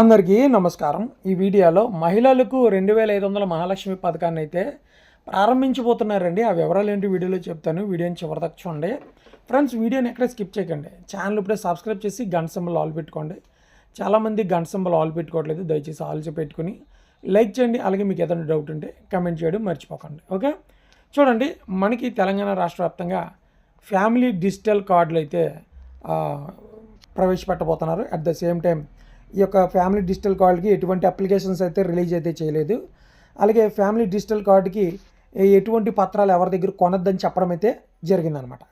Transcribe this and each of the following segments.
అందరికీ నమస్కారం. ఈ వీడియోలో మహిళలకు రెండు వేల ఐదు వందల మహాలక్ష్మి పథకాన్ని అయితే ప్రారంభించబోతున్నారండి. ఆ వివరాలు ఏంటి వీడియోలో చెప్తాను. వీడియోని చివరిదాకా చూడండి. ఫ్రెండ్స్ వీడియోని ఎక్కడ స్కిప్ చేయకండి. ఛానల్ ఇప్పుడే సబ్స్క్రైబ్ చేసి గంట సింబల్ ఆల్ పెట్టుకోండి. చాలామంది గంట సింబల్ ఆల్ పెట్టుకోవట్లేదు. దయచేసి ఆల్చి పెట్టుకుని లైక్ చేయండి. అలాగే మీకు ఏదైనా డౌట్ ఉంటే కమెంట్ చేయడం మర్చిపోకండి. ఓకే? చూడండి మనకి తెలంగాణ రాష్ట్ర వ్యాప్తంగా ఫ్యామిలీ డిజిటల్ కార్డులు అయితే ప్రవేశపెట్టబోతున్నారు. అట్ ద సేమ్ టైం ఈ యొక్క ఫ్యామిలీ డిజిటల్ కార్డుకి ఎటువంటి అప్లికేషన్స్ అయితే రిలీజ్ అయితే చేయలేదు. అలాగే ఫ్యామిలీ డిజిటల్ కార్డుకి ఎటువంటి పత్రాలు ఎవరి దగ్గర కొనొద్దని చెప్పడం అయితే జరిగిందనమాట.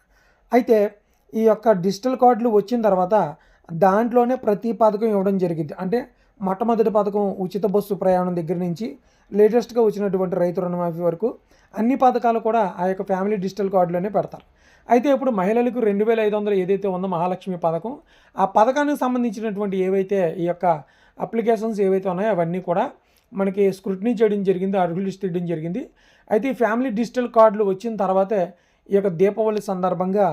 అయితే ఈ యొక్క డిజిటల్ కార్డులు వచ్చిన తర్వాత దాంట్లోనే ప్రతి పథకం ఇవ్వడం జరిగింది. అంటే మొట్టమొదటి పథకం ఉచిత బస్సు ప్రయాణం దగ్గర నుంచి లేటెస్ట్గా వచ్చినటువంటి రైతు రుణమాఫీ వరకు అన్ని పథకాలు కూడా ఆ యొక్క ఫ్యామిలీ డిజిటల్ కార్డులోనే పెడతారు. అయితే ఇప్పుడు మహిళలకు రెండు వేల ఐదు వందలు ఏదైతే ఉందో మహాలక్ష్మి పథకం ఆ పథకానికి సంబంధించినటువంటి ఏవైతే ఈ యొక్క అప్లికేషన్స్ ఏవైతే ఉన్నాయో అవన్నీ కూడా మనకి స్క్రూటినీ చేయడం జరిగింది అర్హులు లిస్ట్ తీయడం జరిగింది. అయితే ఈ ఫ్యామిలీ డిజిటల్ కార్డులు వచ్చిన తర్వాతే ఈ యొక్క దీపావళి సందర్భంగా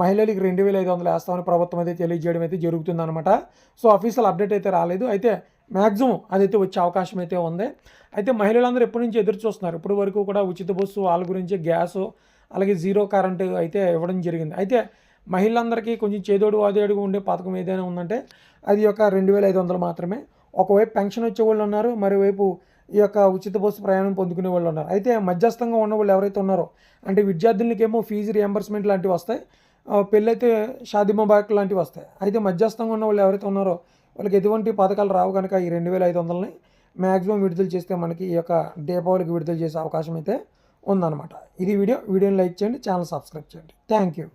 మహిళలకు రెండు వేల ఐదు వందలు వేస్తామని ప్రభుత్వం అయితే తెలియజేయడం అయితే జరుగుతుందన్నమాట. సో అఫీషియల్ అప్డేట్ అయితే రాలేదు. అయితే మ్యాక్సిమం అదైతే వచ్చే అవకాశం అయితే ఉంది. అయితే మహిళలందరూ ఎప్పటి నుంచి ఎదురు చూస్తున్నారు? ఇప్పటి వరకు కూడా ఉచిత బస్సు వాళ్ళ గురించి గ్యాసు అలాగే జీరో కరెంటు అయితే ఇవ్వడం జరిగింది. అయితే మహిళలందరికీ కొంచెం చేదోడు వాదేడుగా ఉండే పథకం ఏదైనా ఉందంటే అది యొక్క రెండు వేల ఐదు వందలు మాత్రమే. ఒకవైపు పెన్షన్ వచ్చే వాళ్ళు ఉన్నారు మరోవైపు ఈ యొక్క ఉచిత బస్సు ప్రయాణం పొందుకునే వాళ్ళు ఉన్నారు. అయితే మధ్యస్థంగా ఉన్న వాళ్ళు ఎవరైతే ఉన్నారో అంటే విద్యార్థులకేమో ఫీజు రియంబర్స్మెంట్ లాంటివి వస్తాయి పెళ్ళైతే షాదీ ముబారక్ లాంటివి వస్తాయి. అయితే మధ్యస్థంగా ఉన్న వాళ్ళు ఎవరైతే ఉన్నారో వాళ్ళకి ఎటువంటి పథకాలు రావు కనుక ఈ రెండు వేల ఐదు వందలని మ్యాక్సిమం విడుదల చేస్తే మనకి ఈ యొక్క దీపావళికి విడుదల చేసే అవకాశం అయితే ఉందన్నమాట. ఇది వీడియో. వీడియోని లైక్ చేయండి. ఛానల్ సబ్స్క్రైబ్ చేయండి. Thank you.